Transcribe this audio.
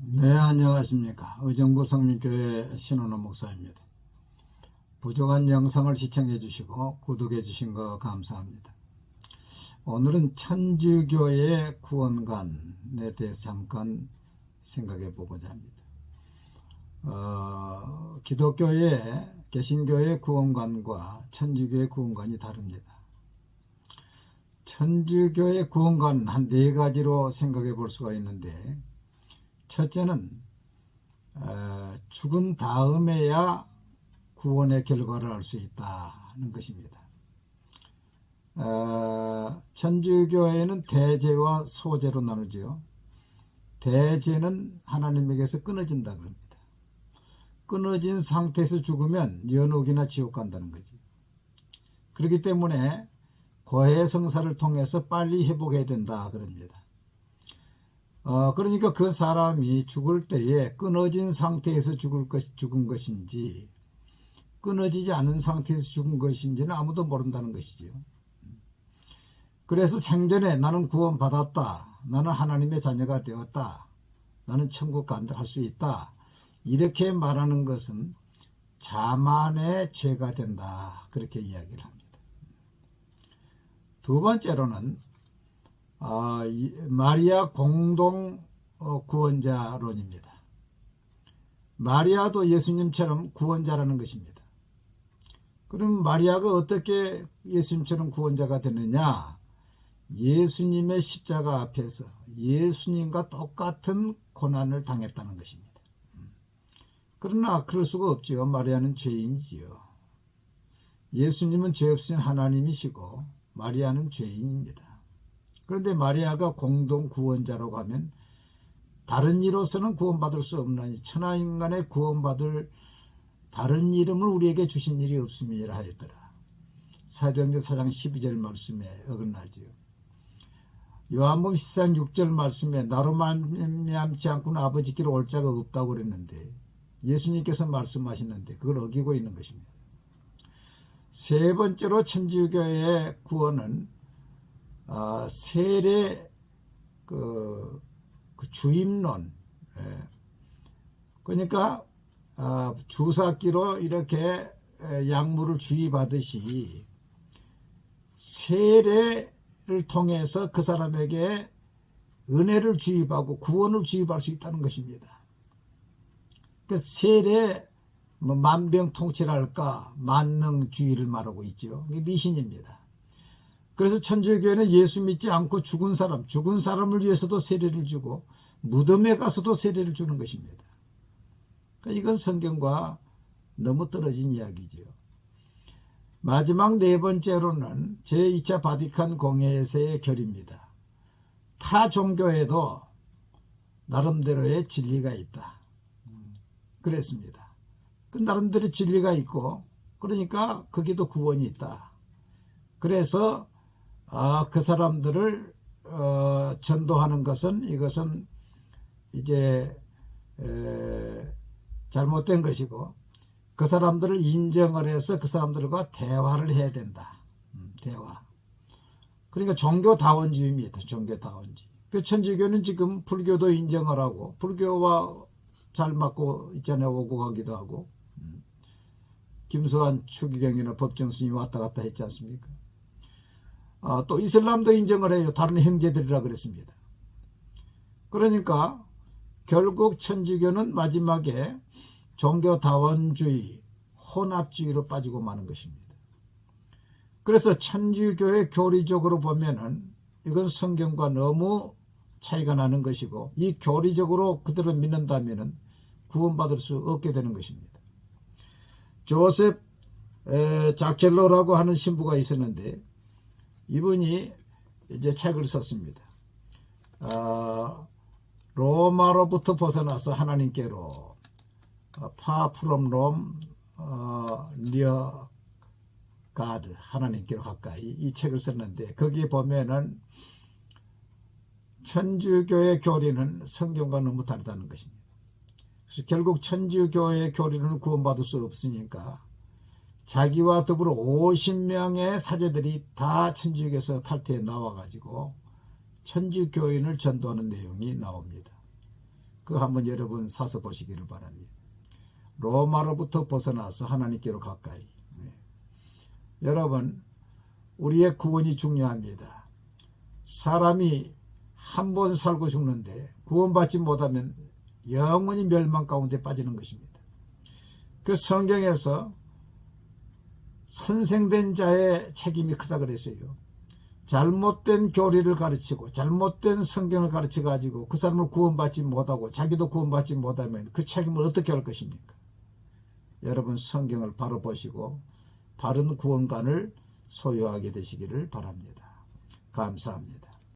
네, 안녕하십니까. 의정부 성민교회 신원호 목사입니다. 부족한 영상을 시청해 주시고 구독해 주신 거 감사합니다. 오늘은 천주교의 구원관에 대해서 잠깐 생각해 보고자 합니다. 어, 기독교의 개신교의 구원관과 천주교의 구원관이 다릅니다. 천주교의 구원관 한 네 가지로 생각해 볼 수가 있는데 첫째는 어, 죽은 다음에야 구원의 결과를 알 수 있다는 것입니다. 어, 천주교에는 대제와 소제로 나누죠. 대제는 하나님에게서 끊어진다 그럽니다. 끊어진 상태에서 죽으면 연옥이나 지옥 간다는 거지. 그렇기 때문에 고해 성사를 통해서 빨리 회복해야 된다 그럽니다. 어, 그러니까 그 사람이 죽을 때에 끊어진 상태에서 죽을 것, 죽은 것인지, 끊어지지 않은 상태에서 죽은 것인지는 아무도 모른다는 것이지요. 그래서 생전에 나는 구원받았다. 나는 하나님의 자녀가 되었다. 나는 천국 간다 할 수 있다. 이렇게 말하는 것은 자만의 죄가 된다. 그렇게 이야기를 합니다. 두 번째로는 어, 이- 마리아 공동 어, 구원자론입니다. 마리아도 예수님처럼 구원자라는 것입니다. 그럼 마리아가 어떻게 예수님처럼 구원자가 되느냐? 예수님의 십자가 앞에서 예수님과 똑같은 고난을 당했다는 것입니다. 음. 그러나 그럴 수가 없지요. 마리아는 죄인이지요. 예수님은 죄 없으신 하나님이시고 마리아는 죄인입니다. 그런데 마리아가 공동 구원자라고 하면 다른 이로서는 구원받을 수 없나니 천하 인간의 구원받을 다른 이름을 우리에게 주신 일이 없음이라 하였더라. 사도행전 4장 12절 말씀에 어긋나지요. 요한복음 14장 6절 말씀에 나로 말미암지 않고는 아버지께로 올 자가 없다고 그랬는데 예수님께서 말씀하시는데 그걸 어기고 있는 것입니다. 세 번째로 천주교의 구원은 아, 세례 그, 그 주임론 예. 그러니까 아, 주사기로 이렇게 에, 약물을 주입하듯이 세례를 통해서 그 사람에게 은혜를 주입하고 구원을 주입할 수 있다는 것입니다. 그 세례 뭐 만병통치랄까 만능주의를 말하고 있죠. 이게 미신입니다. 그래서 천주교회는 예수 믿지 않고 죽은 사람, 죽은 사람을 위해서도 세례를 주고 무덤에 가서도 세례를 주는 것입니다. 그러니까 이건 성경과 너무 떨어진 이야기죠. 마지막 네 번째로는 제2차 바티칸 공회에서의 결입니다. 타 종교에도 나름대로의 진리가 있다. 음, 그랬습니다. 그 나름대로 진리가 있고 그러니까 거기도 구원이 있다. 그래서 아, 그 사람들을 어, 전도하는 것은 이것은 이제 에, 잘못된 것이고 그 사람들을 인정을 해서 그 사람들과 대화를 해야 된다. 음, 대화. 그러니까 종교다원주의입니다. 종교다원주의. 그 천주교는 지금 불교도 인정을 하고 불교와 잘 맞고 있잖아요. 오고 가기도 하고. 음. 김수환 추기경이나 법정 스님 왔다 갔다 했지 않습니까? 아, 또 이슬람도 인정을 해요. 다른 형제들이라 그랬습니다. 그러니까 결국 천주교는 마지막에 종교 다원주의, 혼합주의로 빠지고 마는 것입니다. 그래서 천주교의 교리적으로 보면은 이건 성경과 너무 차이가 나는 것이고 이 교리적으로 그들을 믿는다면은 구원받을 수 없게 되는 것입니다. 조셉 에, 자켈로라고 하는 신부가 있었는데 이분이 이제 책을 썼습니다. 아, 로마로부터 벗어나서 하나님께로 파 프롬 롬 리어 가드 하나님께로 가까이 이 책을 썼는데 거기에 보면은 천주교의 교리는 성경과 너무 다르다는 것입니다. 그래서 결국 천주교의 교리는 구원받을 수 없으니까 자기와 더불어 50명의 사제들이 다 천주교에서 탈퇴해 나와가지고 천주교인을 전도하는 내용이 나옵니다. 그거 한번 여러분 사서 보시기를 바랍니다. 로마로부터 벗어나서 하나님께로 가까이. 네. 여러분, 우리의 구원이 중요합니다. 사람이 한 번 살고 죽는데 구원받지 못하면 영원히 멸망 가운데 빠지는 것입니다. 그 성경에서 선생된 자의 책임이 크다 그랬어요. 잘못된 교리를 가르치고 잘못된 성경을 가르쳐 가지고 그 사람을 구원받지 못하고 자기도 구원받지 못하면 그 책임을 어떻게 할 것입니까? 여러분 성경을 바로 보시고 바른 구원관을 소유하게 되시기를 바랍니다. 감사합니다.